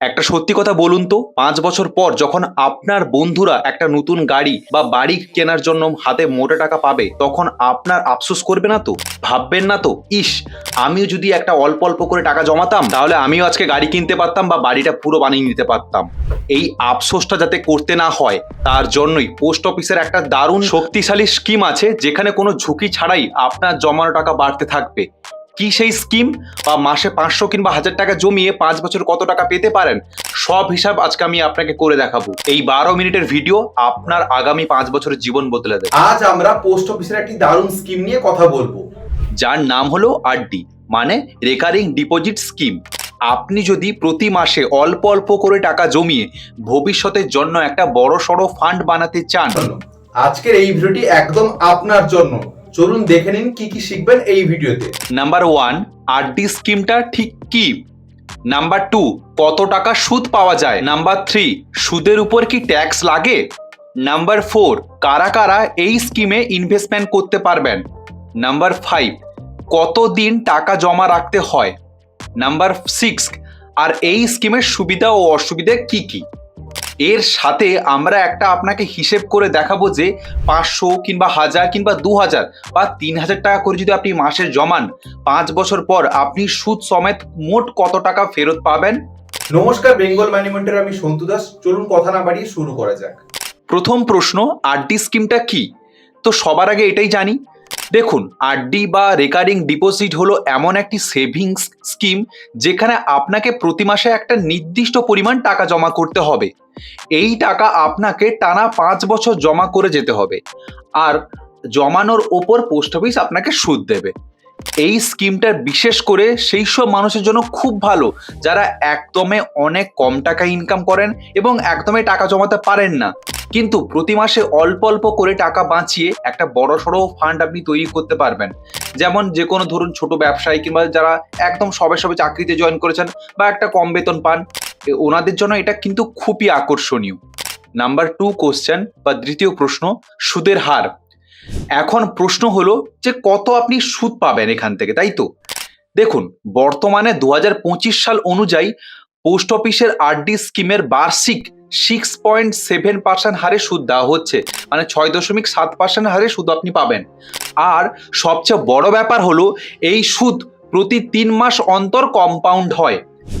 একটা সত্যি কথা বলুন তো, পাঁচ বছর পর যখন আপনার বন্ধুরা একটা নতুন গাড়ি বা বাড়ি কেনার জন্য হাতে মোটা টাকা পাবে, তখন আপনার আফসোস করবে না তো? ভাববেন না তো? ইস, আমিও যদি একটা অল্প অল্প করে টাকা জমাতাম, তাহলে আমিও আজকে গাড়ি কিনতে পারতাম বা বাড়িটা পুরো বানিয়ে নিতে পারতাম। এই আফসোসটা যাতে করতে না হয়, তার জন্যই পোস্ট অফিসের একটা দারুণ শক্তিশালী স্কিম আছে, যেখানে কোনো ঝুঁকি ছাড়াই আপনার জমানো টাকা বাড়তে থাকবে। কি সেই স্কিম বা মাসে পাঁচশো কিংবা হাজার টাকা জমিয়ে পাঁচ বছর কত টাকা পেতে পারেন? সব হিসাব আজকে আমি আপনাকে করে দেখাবো। এই বারো মিনিটের ভিডিও আপনার আগামী পাঁচ বছরের জীবন বদলে দেবে। আজ আমরা পোস্ট অফিসের একটি দারুণ স্কিম নিয়ে কথা বলব। যার নাম হলো আরডি মানে রেকারিং ডিপোজিট স্কিম আপনি যদি প্রতি মাসে অল্প অল্প করে টাকা জমিয়ে ভবিষ্যতের জন্য একটা বড় সড়ো ফান্ড বানাতে চান। আজকের এই ভিডিওটি একদম আপনার জন্য। চলুন দেখে নিন কি কি শিখবেন এই ভিডিওতে। নাম্বার ওয়ান আরডি স্কিমটা ঠিক কি? নাম্বার টু কত টাকা সুদ পাওয়া যায়? নাম্বার থ্রি সুদের উপর কি ট্যাক্স লাগে? নাম্বার ফোর কারা কারা এই স্কিমে ইনভেস্টমেন্ট করতে পারবেন? নাম্বার ফাইভ কত দিন টাকা জমা রাখতে হয়? নাম্বার সিক্স আর এই স্কিমের সুবিধা ও অসুবিধা কি কি? এর সাথে আমরা একটা আপনাকে হিসেব করে দেখাবো যে পাঁচশো কিংবা হাজার কিংবা দু হাজার বা তিন হাজার টাকা করে যদি আপনি মাসে জমান পাঁচ বছর পর আপনি সুদ সমেত মোট কত টাকা ফেরত পাবেন? নমস্কার বেঙ্গল ম্যানিমেন্টের আমি সন্তু দাস। চলুন কথা না বাড়িয়ে শুরু করা যাক। প্রথম প্রশ্ন আরডি স্কিমটা কি? তো সবার আগে এটাই জানি দেখুন আরডি বা রেকারিং ডিপোজিট হলো এমন একটি সেভিংস স্কিম যেখানে আপনাকে প্রতি মাসে একটা নির্দিষ্ট পরিমাণ টাকা জমা করতে হবে। এই টাকা আপনাকে টানা পাঁচ বছর জমা করে যেতে হবে। আর জমানোর ওপর পোস্ট অফিস আপনাকে সুদ দেবে। এই স্কিমটা বিশেষ করে সেই সব মানুষের জন্য খুব ভালো, যারা একদমে অনেক কম টাকা ইনকাম করেন এবং একদমই টাকা জমাতে পারেন না। কিন্তু প্রতি মাসে অল্প অল্প করে টাকা বাঁচিয়ে একটা বড় সড়ো ফান্ড আপনি তৈরি করতে পারবেন। যেমন যে কোনো ধরুন ছোট ব্যবসায়ী কিংবা যারা একদম সবে সবে চাকরিতে জয়েন করেছেন বা একটা কম বেতন পান ওনাদের জন্য এটা কিন্তু খুবই আকর্ষণীয়। নাম্বার টু কোশ্চেন বা দ্বিতীয় প্রশ্ন, সুদের হার। এখন প্রশ্ন হলো যে কত আপনি সুদ পাবেন এখান থেকে, তাই তো? দেখুন, বর্তমানে দু হাজার পঁচিশ সাল অনুযায়ী পোস্ট অফিসের আরডি স্কিমের বার্ষিক সিক্স পয়েন্ট সেভেন পার্সেন্ট হারে সুদ দেওয়া হচ্ছে মানে ছয় দশমিক সাত পার্সেন্ট হারে সুদ আপনি পাবেন। আর সবচেয়ে বড় ব্যাপার হলো, এই সুদ প্রতি তিন মাস অন্তর কম্পাউন্ড হয়।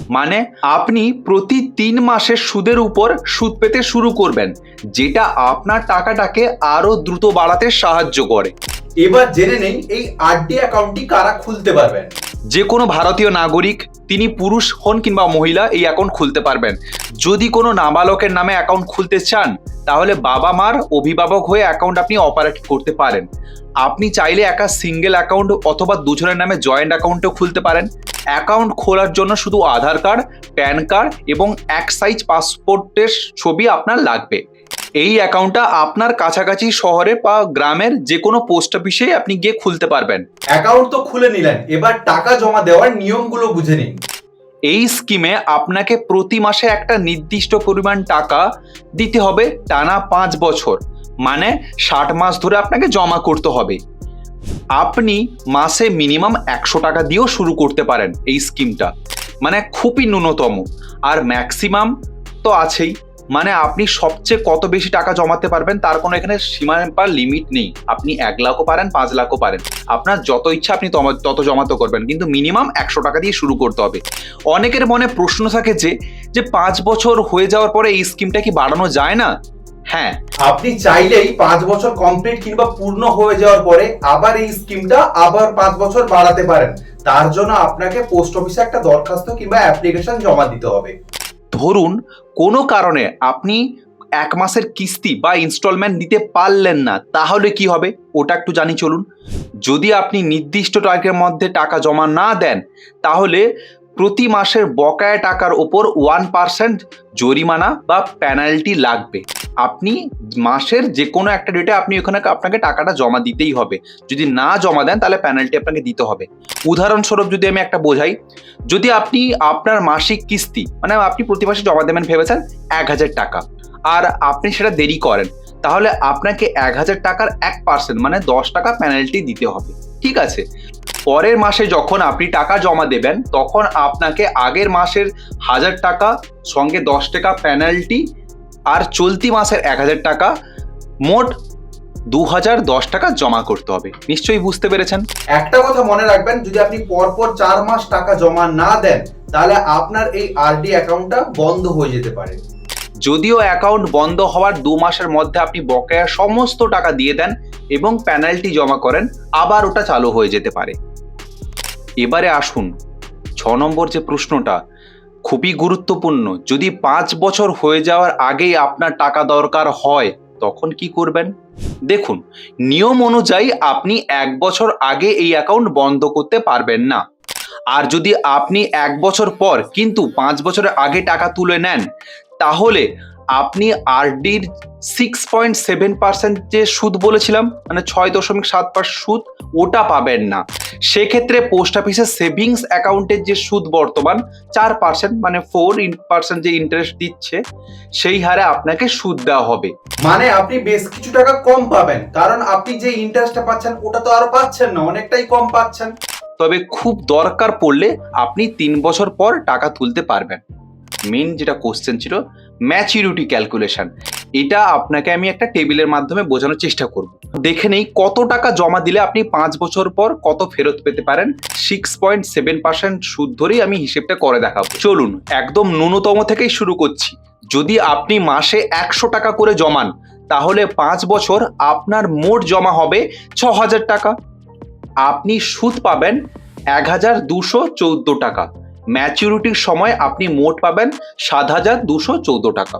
মানে আপনি প্রতি তিন মাসের সুদের উপর সুদ পেতে শুরু করবেন যেটা আপনার টাকাটাকে আরও দ্রুত বাড়াতে সাহায্য করে। এবার জেনে নেই এই আরডি অ্যাকাউন্টটি কারা খুলতে পারবেন। যে কোনো ভারতীয় নাগরিক তিনি পুরুষ হন কিংবা মহিলা এই অ্যাকাউন্ট খুলতে পারবেন। যদি কোনো নাবালকের নামে অ্যাকাউন্ট খুলতে চান তাহলে বাবা মার অভিভাবক হয়ে অ্যাকাউন্ট আপনি অপারেট করতে পারেন। আপনি চাইলে একা সিঙ্গেল অ্যাকাউন্ট অথবা দুজনের নামে জয়েন্ট অ্যাকাউন্টও খুলতে পারেন। অ্যাকাউন্ট খোলার জন্য শুধু আধার কার্ড প্যান কার্ড এবং এক সাইজ পাসপোর্টের ছবি আপনার লাগবে। এই অ্যাকাউন্টটা আপনার কাছাকাছি শহরে বা গ্রামের যে কোনো পোস্ট অফিসে আপনি গিয়ে খুলতে পারবেন। অ্যাকাউন্ট তো খুলে নিলেন এবার টাকা জমা দেওয়ার নিয়মগুলো বুঝে নিন। এই স্কিমে আপনাকে প্রতি মাসে একটা নির্দিষ্ট পরিমাণ টাকা দিতে হবে টানা পাঁচ বছর মানে ষাট মাস ধরে আপনাকে জমা করতে হবে। আপনি মাসে মিনিমাম একশো টাকা দিয়েও শুরু করতে পারেন এই স্কিমটা। মানে খুবই ন্যূনতম। আর ম্যাক্সিমাম তো আছেই। মানে আপনি সবচেয়ে কত বেশি টাকা জমাতে পারবেন, তার কোনো এখানে সীমা বা লিমিট নেই। আপনি এক লাখও পারেন, পাঁচ লাখও পারেন। আপনার যত ইচ্ছা আপনি তত জমাতে করবেন। কিন্তু মিনিমাম একশো টাকা দিয়ে শুরু করতে হবে। অনেকের মনে প্রশ্ন থাকে যে যে পাঁচ বছর হয়ে যাওয়ার পরে এই স্কিমটা কি বাড়ানো যায় না? হ্যাঁ। আপনি চাইলেই পাঁচ বছর কমপ্লিট কিংবা পূর্ণ হয়ে যাওয়ার পরে আবার এই স্কিমটা আবার পাঁচ বছর বাড়াতে পারেন। তার জন্য আপনাকে পোস্ট অফিসে একটা দরখাস্ত কিংবা অ্যাপ্লিকেশন জমা দিতে হবে। ধরুন কোনো কারণে আপনি এক মাসের কিস্তি বা ইনস্টলমেন্ট দিতে পারলেন না তাহলে কি হবে? ওটা একটু জানি চলুন। যদি আপনি নির্দিষ্ট টার্গের মধ্যে টাকা জমা না দেন তাহলে প্রতি মাসের বকেয়া টাকার ওপর ওয়ান পার্সেন্ট জরিমানা বা পেনাল্টি লাগবে। আপনি মাসের যে কোনো একটা ডেটে আপনি ওখানে আপনাকে টাকাটা জমা দিতেই হবে। যদি না জমা দেন, তাহলে পেনাল্টি আপনাকে দিতে হবে। উদাহরণস্বরূপ যদি আমি একটা বোঝাই, যদি আপনি আপনার মাসিক কিস্তি মানে আপনি প্রতি মাসে জমা দেবেন ভেবেছেন এক হাজার টাকা, আর আপনি সেটা দেরি করেন, তাহলে আপনাকে এক হাজার টাকার এক পার্সেন্ট মানে দশ টাকা পেনাল্টি দিতে হবে। ঠিক আছে? পরের মাসে যখন আপনি টাকা জমা দেবেন তখন আপনাকে আগের মাসের হাজার টাকা সঙ্গে দশ টাকা পেনাল্টি আর চলতি মাসের এক হাজার টাকা মোট দু হাজার দশ টাকা জমা করতে হবে। নিশ্চয়ই বুঝতে পেরেছেন? একটা কথা মনে রাখবেন যদি আপনি পরপর চার মাস টাকা জমা না দেন তাহলে আপনার এই আরডি অ্যাকাউন্টটা বন্ধ হয়ে যেতে পারে। যদিও অ্যাকাউন্ট বন্ধ হওয়ার দু মাসের মধ্যে আপনি বকেয়া সমস্ত টাকা দিয়ে দেন এবং পেনাল্টি জমা করেন আবার ওটা চালু হয়ে যেতে পারে। এবারে আসুন। ছ নম্বর যে প্রশ্নটা, খুবই গুরুত্বপূর্ণ। যদি পাঁচ বছর হয়ে যাওয়ার আগেই আপনার টাকা দরকার হয়, তখন কি করবেন? দেখুন, নিয়ম অনুযায়ী আপনি এক বছর আগে এই অ্যাকাউন্ট বন্ধ করতে পারবেন না। আর যদি আপনি এক বছর পর, কিন্তু পাঁচ বছরের আগে টাকা তুলে নেন, তাহলে আপনি আরডির সিক্স পয়েন্ট সেভেন পার্সেন্ট যে সুদ বলেছিলাম মানে ছয় দশমিক সাত পার্সেন্ট সুদ ওটা পাবেন না। সেক্ষেত্রে পোস্ট অফিসের সেভিংস অ্যাকাউন্টের যে সুদ বর্তমান চার পার্সেন্ট মানে ফোর পার্সেন্ট যে ইন্টারেস্ট দিচ্ছে সেই হারে আপনাকে সুদ দেওয়া হবে। মানে আপনি বেশ কিছু টাকা কম পাবেন কারণ আপনি যে ইন্টারেস্টটা পাচ্ছেন ওটা তো আরও পাচ্ছেন না অনেকটাই কম পাচ্ছেন। তবে খুব দরকার পড়লে আপনি তিন বছর পর টাকা তুলতে পারবেন। মেন যেটা কোশ্চেন ছিল ম্যাচিউরিটি ক্যালকুলেশন এটা আপনাকে আমি একটা টেবিলের মাধ্যমে বোঝানোর চেষ্টা করব। দেখে নেই কত টাকা জমা দিলে আপনি পাঁচ বছর পর কত ফেরত পেতে পারেন। সিক্স পয়েন্ট সেভেন পার্সেন্ট সুদ ধরেই আমি হিসেবটা করে দেখাবো। চলুন, একদম ন্যূনতম থেকেই শুরু করছি। যদি আপনি মাসে একশো টাকা করে জমান, তাহলে পাঁচ বছর আপনার মোট জমা হবে ছ হাজার টাকা। আপনি সুদ পাবেন এক হাজার দুশো চৌদ্দ টাকা। ম্যাচুরিটির সময় আপনি মোট পাবেন সাত হাজার দুশো চৌদ্দ টাকা।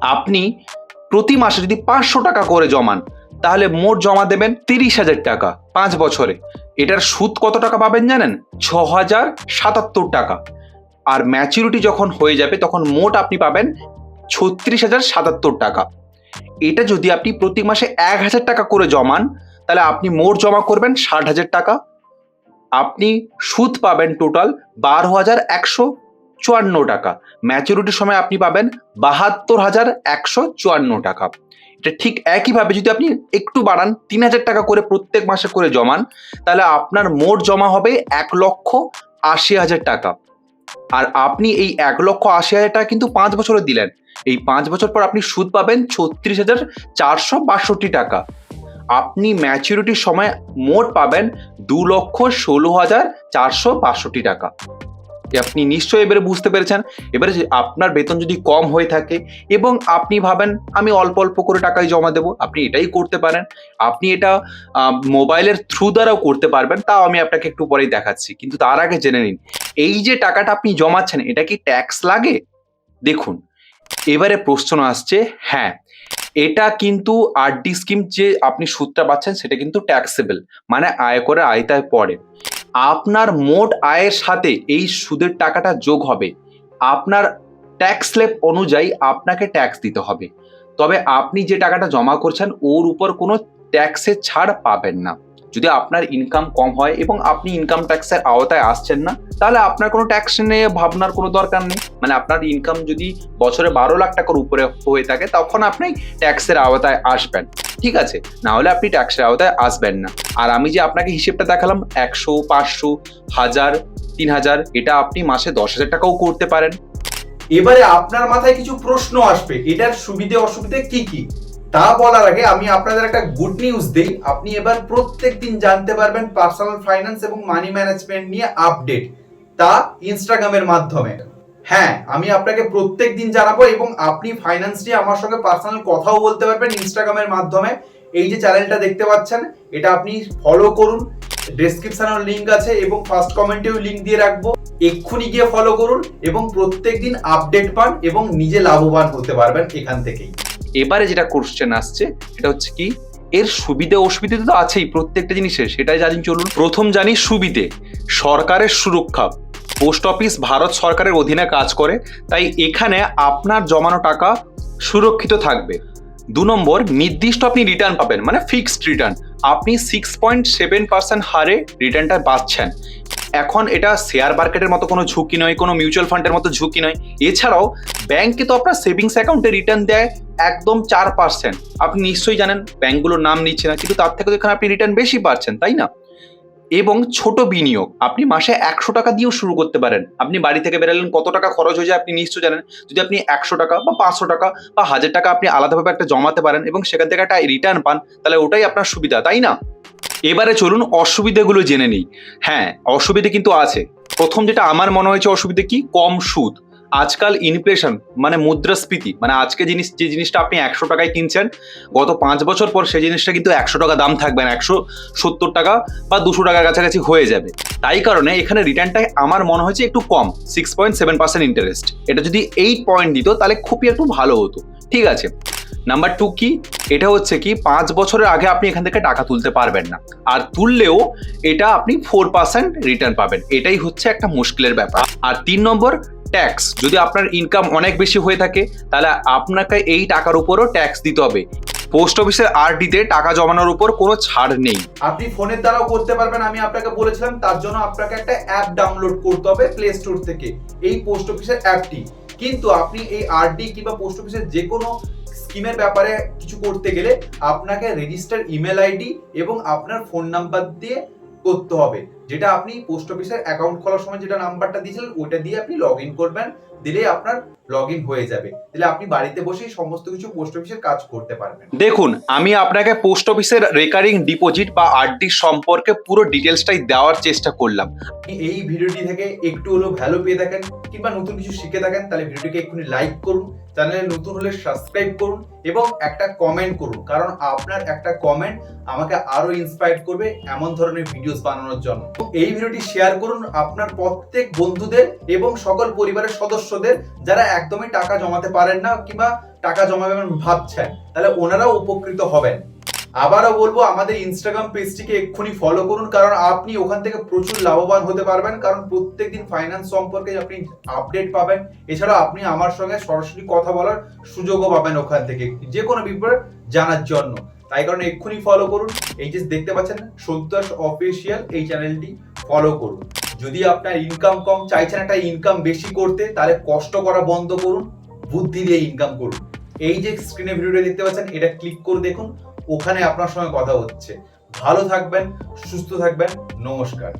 আপনি প্রতি মাসে যদি পাঁচশো টাকা করে জমান, তাহলে মোট জমা দেবেন তিরিশ হাজার টাকা পাঁচ বছরে। এটার সুদ কত টাকা পাবেন জানেন? ছ হাজার সাতাত্তর টাকা। আর ম্যাচুরিটি যখন হয়ে যাবে, তখন মোট আপনি পাবেন ছত্রিশ হাজার সাতাত্তর টাকা। এটা যদি আপনি প্রতি মাসে এক হাজার টাকা করে জমান, তাহলে আপনি মোট জমা করবেন ষাট হাজার টাকা। আপনি সুদ পাবেন টোটাল বারো হাজার একশো চুয়ান্ন টাকা। ম্যাচুরিটির সময় আপনি পাবেন বাহাত্তর হাজার একশো চুয়ান্ন টাকা। এটা ঠিক একইভাবে যদি আপনি একটু বাড়ান, তিন হাজার টাকা করে প্রত্যেক মাসে করে জমান, তাহলে আপনার মোট জমা হবে এক লক্ষ আশি হাজার টাকা। আর আপনি এই এক লক্ষ আশি হাজার টাকা কিন্তু পাঁচ বছরে দিলেন। এই পাঁচ বছর পর আপনি সুদ পাবেন ছত্রিশ হাজার চারশো বাষট্টি টাকা। আপনি ম্যাচুরিটির সময় মোট পাবেন দু লক্ষ ষোলো হাজার চারশো বাষট্টি টাকা। আপনি নিশ্চয়ই এবারে বুঝতে পেরেছেন। এবারে আপনার বেতন যদি কম হয়ে থাকে এবং আপনি ভাবেন, আমি অল্প অল্প করে টাকায় জমা দেবো, আপনি এটাই করতে পারেন। আপনি এটা মোবাইলের থ্রু দ্বারাও করতে পারবেন, তাও আমি আপনাকে একটু পরেই দেখাচ্ছি। কিন্তু তার আগে জেনে নিন, এই যে টাকাটা আপনি জমাচ্ছেন, এটা কি ট্যাক্স লাগে? দেখুন, এবারে প্রশ্ন আসছে হ্যাঁ এটা কিন্তু আরডি স্কিম যে আপনি সুদটা পাচ্ছেন, সেটা কিন্তু ট্যাক্সেবল মানে আয় করে আয়তায় পড়ে আপনার মোট আয়ের সাথে এই সুদের টাকাটা যোগ হবে। আপনার ট্যাক্স স্লেপ অনুযায়ী আপনাকে ট্যাক্স দিতে হবে। তবে আপনি যে টাকাটা জমা করছেন, ওর উপর কোনো ট্যাক্সের ছাড় পাবেন না। যদি আপনার ইনকাম কম হয় এবং আপনি ইনকাম ট্যাক্সের আওতায় আসছেন না, তাহলে আপনার কোনো ট্যাক্স নিয়ে ভাবনার কোনো দরকার নেই। মানে আপনার ইনকাম যদি বছরে বারো লাখ টাকার উপরে হয়ে থাকে, তখন আপনি ট্যাক্সের আওতায় আসবেন। ঠিক আছে? না হলে আপনি ট্যাক্সের আওতায় আসবেন না। আর আমি যে আপনাকে হিসেবটা দেখালাম, একশো, পাঁচশো, হাজার, তিন হাজার, এটা আপনি মাসে দশ হাজার টাকাও করতে পারেন। এবারে আপনার মাথায় কিছু প্রশ্ন আসবে, এটার সুবিধে অসুবিধে কি কি? তা বলার আগে আমি আপনাদের একটা গুড নিউজ দেই। আপনি এবার প্রত্যেক দিন জানতে পারবেন পার্সোনাল ফাইন্যান্স এবং মানি ম্যানেজমেন্ট নিয়ে আপডেট তা ইনস্টাগ্রামের মাধ্যমে। হ্যাঁ আমি আপনাকে প্রত্যেক দিন জানাব এবং আপনি ফাইন্যান্স নিয়ে আমার সঙ্গে পার্সোনাল কথাও বলতে পারবেন ইনস্টাগ্রামের মাধ্যমে। এই যে চ্যানেলটা দেখতে পাচ্ছেন, এটা আপনি ফলো করুন। ডেসক্রিপশনের লিংক আছে এবং ফার্স্ট কমেন্টেও লিংক দিয়ে রাখব। এক্ষুনি গিয়ে ফলো করুন এবং প্রত্যেক দিন আপডেট পান এবং নিজে লাভবান হতে পারবেন এখান থেকেই। এবারে যেটা কোশ্চেন আসছে, সেটা হচ্ছে কি, এর সুবিধে অসুবিধে তো আছেই প্রত্যেকটা জিনিসের সেটাই জানি চলুন। প্রথম জানি সুবিধে, সরকারের সুরক্ষা। পোস্ট অফিস ভারত সরকারের অধীনে কাজ করে, তাই এখানে আপনার জমানো টাকা সুরক্ষিত থাকবে। দু নম্বর, নির্দিষ্ট আপনি রিটার্ন পাবেন মানে ফিক্সড রিটার্ন আপনি সিক্স পয়েন্ট সেভেন পার্সেন্ট হারে রিটার্নটা পাচ্ছেন। এখন এটা শেয়ার মার্কেটের মতো কোনো ঝুঁকি নয়, কোনো মিউচুয়াল ফান্ডের মতো ঝুঁকি নয়। এছাড়াও ব্যাংকে তো আপনার সেভিংস অ্যাকাউন্টে রিটার্ন দেয় একদম চার পার্সেন্ট আপনি নিশ্চয়ই জানেন ব্যাংকগুলোর নাম নিচ্ছে না, কিন্তু তার থেকে তো এখানে আপনি রিটার্ন বেশি পাচ্ছেন, তাই না? এবং ছোট বিনিয়োগ। আপনি মাসে একশো টাকা দিয়েও শুরু করতে পারেন। আপনি বাড়ি থেকে বেরালেন, কত টাকা খরচ হয়ে যায় আপনি নিশ্চয় জানেন। যদি আপনি একশো টাকা বা পাঁচশো টাকা বা হাজার টাকা আপনি আলাদাভাবে একটা জমাতে পারেন এবং সেখান থেকে একটা রিটার্ন পান, তাহলে ওটাই আপনার সুবিধা, তাই না? এবারে চলুন অসুবিধেগুলো জেনে নিই। হ্যাঁ অসুবিধে কিন্তু আছে। প্রথম যেটা আমার মনে হয়েছে অসুবিধে কি? কম সুদ। আজকাল ইনফ্লেশন মানে মুদ্রাস্ফীতি মানে আজকে জিনিস, যে জিনিসটা আপনি একশো টাকায় কিনছেন, গত পাঁচ বছর পর সেই জিনিসটা কিন্তু একশো টাকা দাম থাকবে না, একশো সত্তর টাকা বা দুশো টাকার কাছাকাছি হয়ে যাবে। তাই কারণে এখানে রিটার্নটা আমার মনে হয়েছে একটু কম six point seven percent interest এটা যদি এইট পয়েন্ট দিত, তাহলে খুবই একটু ভালো হতো। ঠিক আছে। নাম্বার টু কি? এটা হচ্ছে কি, পাঁচ বছরের আগে আপনি এখান থেকে টাকা তুলতে পারবেন না। আর তুললেও এটা আপনি ফোর পার্সেন্ট রিটার্ন পাবেন। এটাই হচ্ছে একটা মুশকিলের ব্যাপার। আর তিন নম্বর ট্যাক্স যদি আপনার ইনকাম অনেক বেশি হয়ে থাকে, তাহলে আপনাকে এই টাকার উপরও ট্যাক্স দিতে হবে। পোস্ট অফিসের আরডিতে টাকা জমানোর উপর কোনো ছাড় নেই। আপনি ফোনের দ্বারাও করতে পারবেন, আমি আপনাকে বলেছিলাম, তার জন্য আপনাকে একটা অ্যাপ ডাউনলোড করতে হবে প্লে স্টোর থেকে, এই পোস্ট অফিসের অ্যাপটি কিন্তু আপনি এই আরডি কিংবা পোস্ট অফিসের যে কোনো স্কিমের ব্যাপারে কিছু করতে গেলে আপনাকে রেজিস্টার ইমেল আইডি এবং আপনার ফোন নাম্বার দিয়ে করতে হবে। যেটা আপনি পোস্ট অফিসের অ্যাকাউন্ট খোলার সময় যেটা নাম্বারটা দিয়েছিলেন ওইটা দিয়ে আপনি লগ ইন করবেন দিলে আপনার লগ ইন হয়ে যাবে। তাহলে আপনি বাড়িতে বসেই সমস্ত কিছু পোস্ট অফিসের কাজ করতে পারবেন। দেখুন আমি আপনাকে পোস্ট অফিসের রেকারিং ডিপোজিট বা আরডি সম্পর্কে পুরো ডিটেলসটাই দেওয়ার চেষ্টা করলাম। এই ভিডিওটি থেকে একটু হলেও ভ্যালু পেয়ে থাকেন। কিংবা নতুন কিছু শিখে থাকেন, তাহলে ভিডিওটিকে এক্ষুনি লাইক করুন, চ্যানেলে নতুন হলে সাবস্ক্রাইব করুন এবং একটা কমেন্ট করুন। কারণ আপনার একটা কমেন্ট আমাকে আরও ইন্সপায়ার করবে এমন ধরনের ভিডিওস বানানোর জন্য। এই ভিডিওটি শেয়ার করুন আপনার প্রত্যেক বন্ধুদের এবং সকল পরিবারের সদস্যদের যারা একদমই টাকা জমাতে পারেন না কিংবা টাকা জমাবেন ভাবছেন, তাহলে ওনারাও উপকৃত হবেন। আবারও বলব, আমাদের ইনস্টাগ্রাম পেজটিকে এক্ষুনি ফলো করুন, কারণ আপনি ওখান থেকে প্রচুর লাভবান হতে পারবেন, কারণ প্রত্যেকদিন ফাইন্যান্স সম্পর্কে আপনি আপডেট পাবেন। এছাড়া আপনি আমার সঙ্গে সরাসরি কথা বলার সুযোগও পাবেন ওখান থেকে যে কোনো ব্যাপারে জানার জন্য। তাই কারণে এক্ষুনি ফলো করুন। এই যে দেখতে পাচ্ছেন, সন্তোষ অফিসিয়াল এই চ্যানেলটি ফলো করুন। যদি আপনার ইনকাম কম, চাইছেন একটা ইনকাম বেশি করতে, তাহলে কষ্ট করা বন্ধ করুন, বুদ্ধি দিয়ে ইনকাম করুন। এই যে স্ক্রিনে ভিডিওটা দেখতে পাচ্ছেন, এটা ক্লিক করে দেখুন। ওখানে আপনার সঙ্গে কথা হচ্ছে। ভালো থাকবেন সুস্থ থাকবেন নমস্কার।